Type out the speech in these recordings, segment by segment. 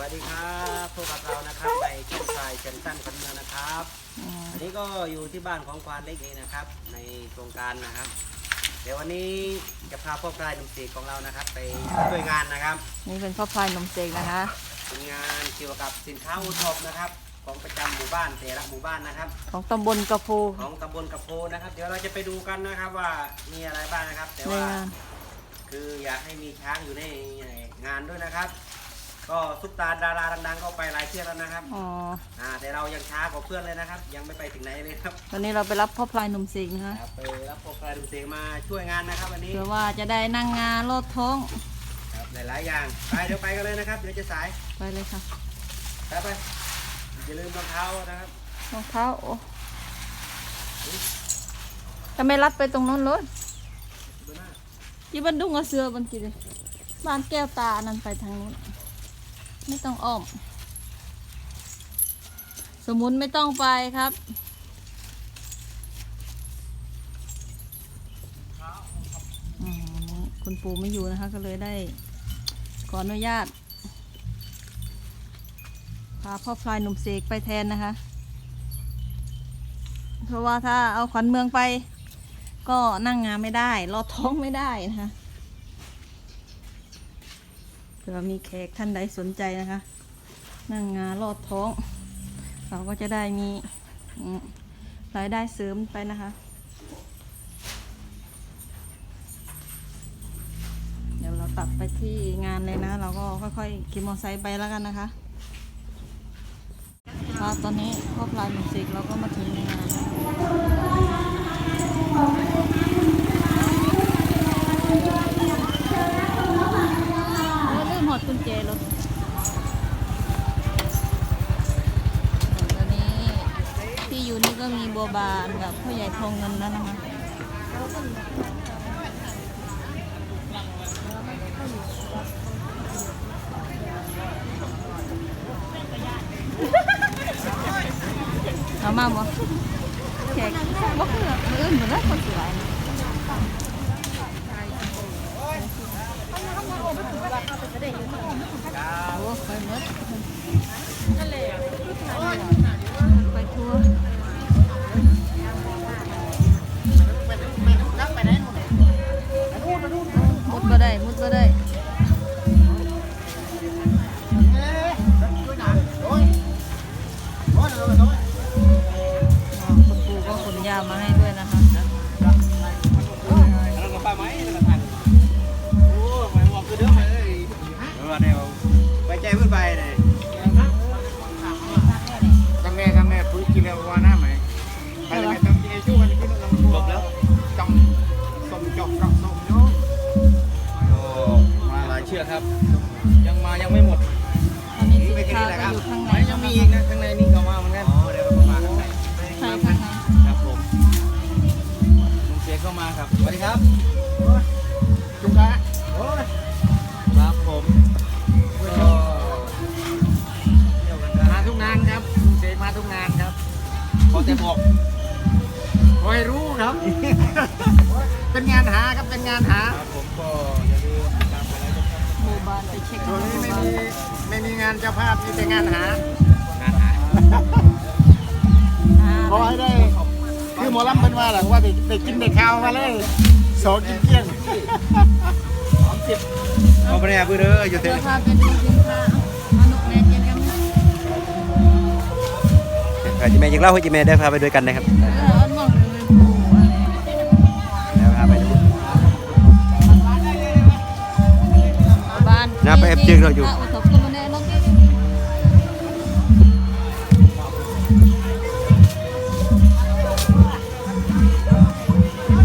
วัสดีครับพบกับเรานะครับในช่องชายเชนสั้นคนเมืองนะครับอืมอันนี้ก็อยู่ที่บ้านของควานเล็กเองนะครับ ในโครงการนะครับ เดี๋ยววันนี้จะพาพ่อพลายหนุ่มสีของเรานะครับ ไปช่วยงานนะครับนี่เป็นพ่อพลายนมเจกนะคะเป็นงานเกี่ยวกับสินค้าอุทบนะครับ ของประจำหมู่บ้านแต่ละหมู่บ้านนะครับ ของตำบลกระพูของตำบลกับโพนะครับ เดี๋ยวเราจะไปดูกันนะครับว่ามีอะไรบ้างนะครับ แต่ในว่างานคืออยากให้มีช้างอยู่ในงานด้วยนะครับ ก็ซุปตาดาราดังๆก็ไปหลายเที่ยวแล้วนะครับอ๋อ อ่าแต่เรายังช้ากว่าเพื่อนเลยนะครับ ยังไม่ไปถึงไหนเลยครับวันนี้เราไปรับพ่อพลายนมเจกนะคะครับไปรับพวกใครดูเสียงมาช่วยงานนะครับวันนี้เพื่อว่าจะได้นั่งงานลอดท้อง ครับหลายๆอย่างไปเดี๋ยวไปกันเลยนะครับเดี๋ยวจะสายไปเลยค่ะไปไปอย่าลืมรองเท้านะครับรองเท้าโอ้ทำไมรัดไปตรงนู้นเลยดูหน้า ยี่บันดุงเอาเสือบนกี่เลยบ้านแก้วตานั่นไปทางนู้น ไม่ต้องอ้อม สมุนไม่ต้องไปครับอืมคุณปู่ไม่อยู่นะคะ ก็เลยได้ ขออนุญาต พาพ่อพลายหนุ่มเสกไปแทนนะคะ เพราะว่าถ้าเอาขวัญเมืองไป ก็นั่งงานไม่ได้ รอท้องไม่ได้นะคะ ผื่อมีแขกท่านใดสนใจนะคะ นั่งงานรอดท้อง เราก็จะได้มีรายได้เสริมไปนะคะ เดี๋ยวเราตัดไปที่งานเลยนะ เราก็ค่อยๆขี่มอเตอร์ไซค์ไปแล้วกันนะคะตอนนี้พ่อพลายมิวสิกเราก็มาถึงงานแล้วโอ้ลืมหอดกุญแจรถตอนนี้ที่อยู่นี่ก็มีบัวบานกับพ่อใหญ่ทองเงินแล้วนะคะ เอา มาบ่แขกบ่คือมืออื่นเหมือนคนสวยโอ้ไปหมดไปทัวร์ เพิ่ไปเลยกังแม่กังแม่ปุ๋ยกินแล้ววาหน้าไหมไปเลยแม่ต้องกินไอ้ชู้กันกินแล้วจบแล้วจอมสมจอกกับสมโยมโอ้มาหลายเชือกครับ ยังมายังไม่หมดตอนนี้สินค้าก็อยู่ข้างในยังมีอีกนะข้างในนี่ก็มาเหมือนกันอ๋อเดี๋ยวเรามาข้างในใช่ครับผมลุงเสียก็มาครับสวัสดีครับ แต่บอกขอให้รู้ครับ เป็นงานหาครับ เป็นงานหา ครับผมก็อย่าลืมติดตามไปแล้วนะครับหมู่บ้านไปเช็คช่วงนี้ไม่หมีไม่มีงานเจ้าภาพมีแต่งานหา งานหายอ่าขอให้ได้ คือหมอลำเป็นว่าหลังว่าได้ได้กินได้ข้าวมาเลยสองกินเกลี้ยงเอาไปเนี่ยเพื่อนเด้ออยู่เถเดี๋ยวอะพาไปดูสินค้าเอา จิเมย์ยังเล่าให้จิเมย์ได้พาไปด้วยกันนะครับเออเอาหมองเลยปู่อะไรเดี๋ยวพาไปดูบ้านน่าไปแอบเจอเราอยู่อุทกก็มาแน่นก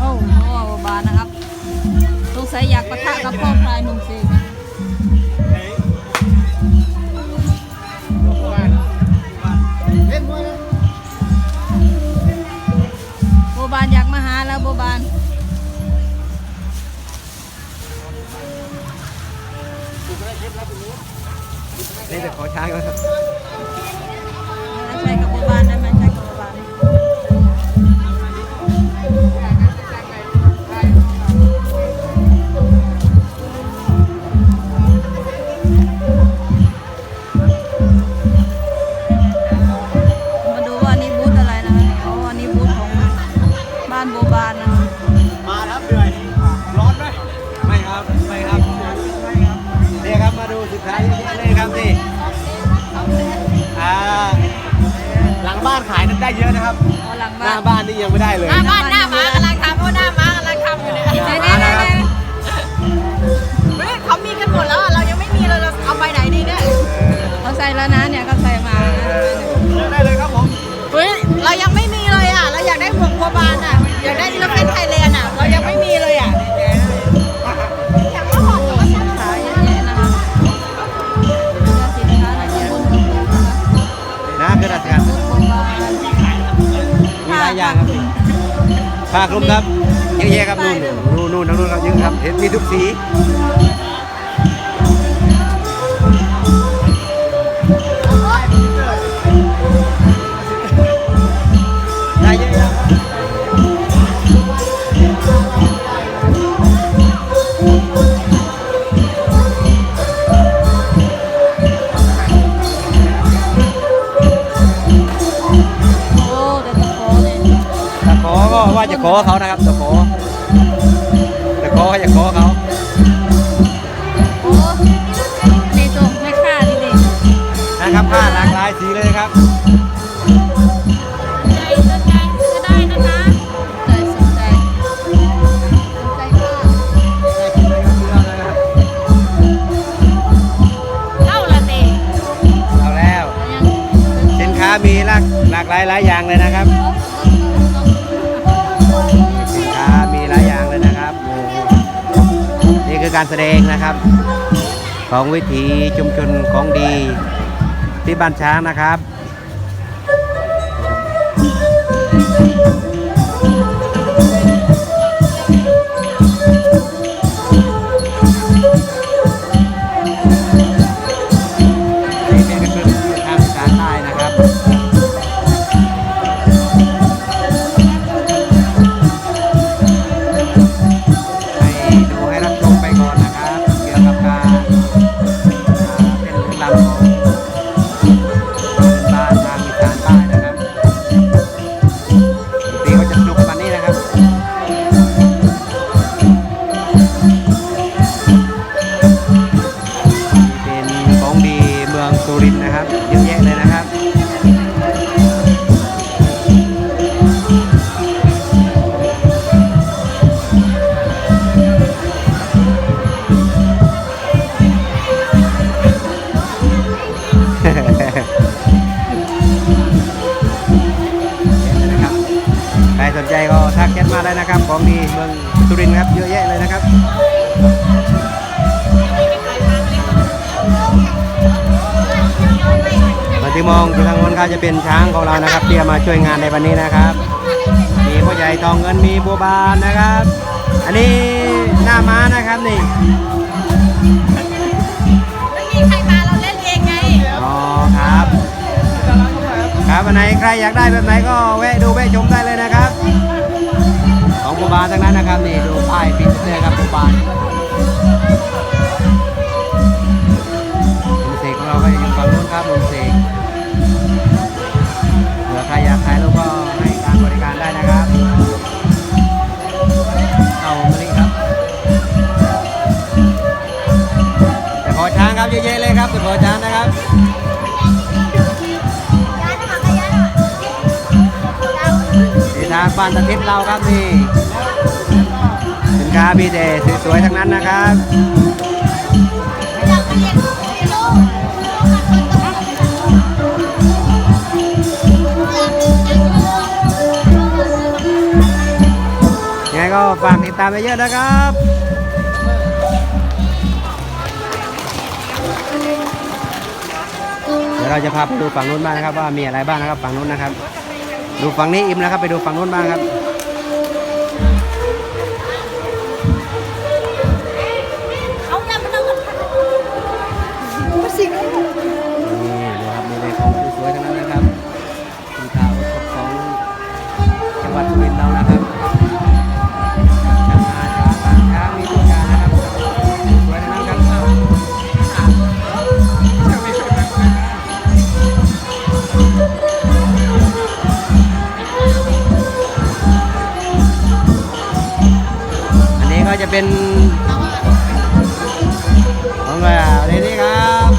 โอ้โหบ้านนะครับสงสัยอยากปะทะกับพ่อพลายหนุ่มเส เองครับนี่อ่าหลังบ้านขายนั้นได้เยอะนะครับเอาหลังหบ้าน้าน บ้านนี่ยังไม่ได้เลยหน้าบ้านหน้าม้ากำลังทำเพราะหน้าม้ากำลังทำอยู่เนี่ยหน้าม้านะครับเฮ้ยเขามีกันหมดแล้วอะเรายังไม่มีเลยเราเอาไปไหนดีเนี่ย เขาใส่แล้วนะเนี่ยก็ากลุมครับเยอะแยะครับนู่นนู่นนู่นทั้งนู่นครับเยอะครับเห็นมีทุกสี ว่าจะขอเขานะครับตะขอตะขอก็จะขอเขาโอ้ในตัวแม่ค้านี่ดินะครับผ้าหลากหลายสีเลยครับใจสนใจสนใจผ้าเท่าละเตเอาแล้วแล้ว ยังสินค้ามีหลากหลากหลายหลายอย่างเลยนะครับสิ การแสดงนะครับ ของวิถีชุมชนของดีที่บ้านช้างนะครับ เยอะแยะเลยนะครับมาที่มองอยู่ทางโน้นครับจะเป็นช้างของเรานะครับที่เอามาช่วยงานในวันนี้นะครับ มีพ่อใหญ่ทองเงินมีบัวบานนะครับ อันนี้หน้าม้านะครับนี่ไม่มีใครมาเราเล่นเองไงอ๋อครับครับวันไหนใครอยากได้แบบไหนก็แวะดูแวะชมได้เลยนะครับ ของบัวบานทั้งนั้นนะครับนี่ดูป้ายปิดเลยครับบัวบานมุมเสกของเราก็จะอยู่ฝั่งนู้นครับมุมเสกเผื่อใครอยากถ่ายรูปก็ให้การบริการได้นะครับเอามานี่ครับแต่ขอช้างครับเยอะๆเลยครับแต่ขอช้างนะครับนี่ทางบ้านตะทิศเราครับนี่สิน ค้ามีแต่สวยๆทั้งนั้นนะครับยังไงก็ฝากติดตามไปเยอะนะครับเดี๋ยวเราจะพาไปดูฝั่งนู้นบ้างนะครับว่ามีอะไรบ้างนะครับฝั่งนู้นนะครับ ดูฝั่งนี้อิ่มแล้วครับไปดูฝั่งนู้นบ้างครับ เป็นของอะไรนี่ครับ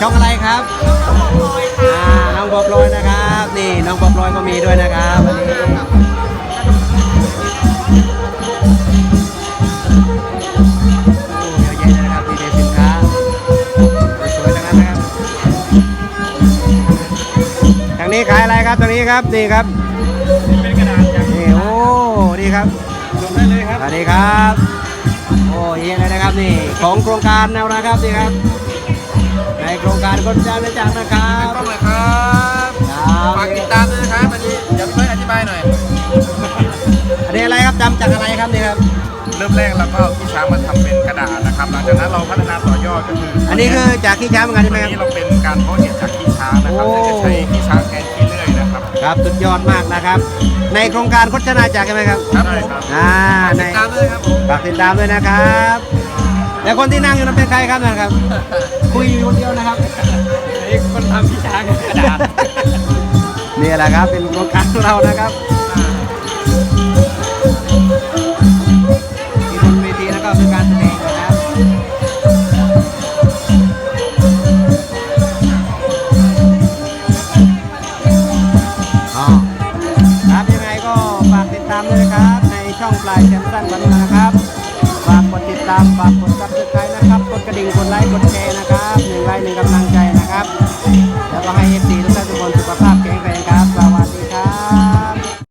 ช่องอะไรครับอ่าน้องบอบลอยนะครับ นี่น้องบอบลอยก็มีด้วยนะครับวันนี้โอ้เยอะแยะเลยนะครับมีแต่สินค้าสวยๆทั้งนั้นนะครับทางนี้ขายอะไรครับทางนี้ครับนี่ครับเป็นกระดาษจากนี่โอ้ดีครับ สวัสดีครับ โอ้เยอะเลยนะครับนี่ของโครงการเรานะครับนี่ครับ ในโครงการคนจานและจากนะครับต้องเลยครับครับฝากติดตามด้วยนะครับอันนี้เดี๋ยวพี่เบิร์ดอธิบายหน่อยอันนี้อะไรครับจำจากอะไรครับนี่ครับเริ่มแรกเราก็เอาขี้ช้างมาทำเป็นกระดาษนะครับ หลังจากนั้นเราพัฒนาต่อยอดก็คือ อัอันนี้คือจากขี้ช้างเหมือนกันใช่ไหมวันครับนี้เราเป็นการเพาะเห็ดจากขี้ช้างนะครับโอ้แต่จะใช้ขี้ช้าง ครับครับสุดยอดมากนะครับ ในโครงการโฆษณาจากรใช่ไหมครับครับผมอ่าในติดตามด้วยครับผมฝากติดตามด้วยนะครับแล้วคนที่นั่งอยู่นั้นเป็นใครครับนะครับ คุยอยู่คนเดียวนะครับนี่คนทำขี้ช้างกระดาษนี่แหละครับเป็นโครงการของเรานะครับ ติดามฝากกดซับสไครต์นะครับ กดกระดิ่ง กดไลค์ กดแชร์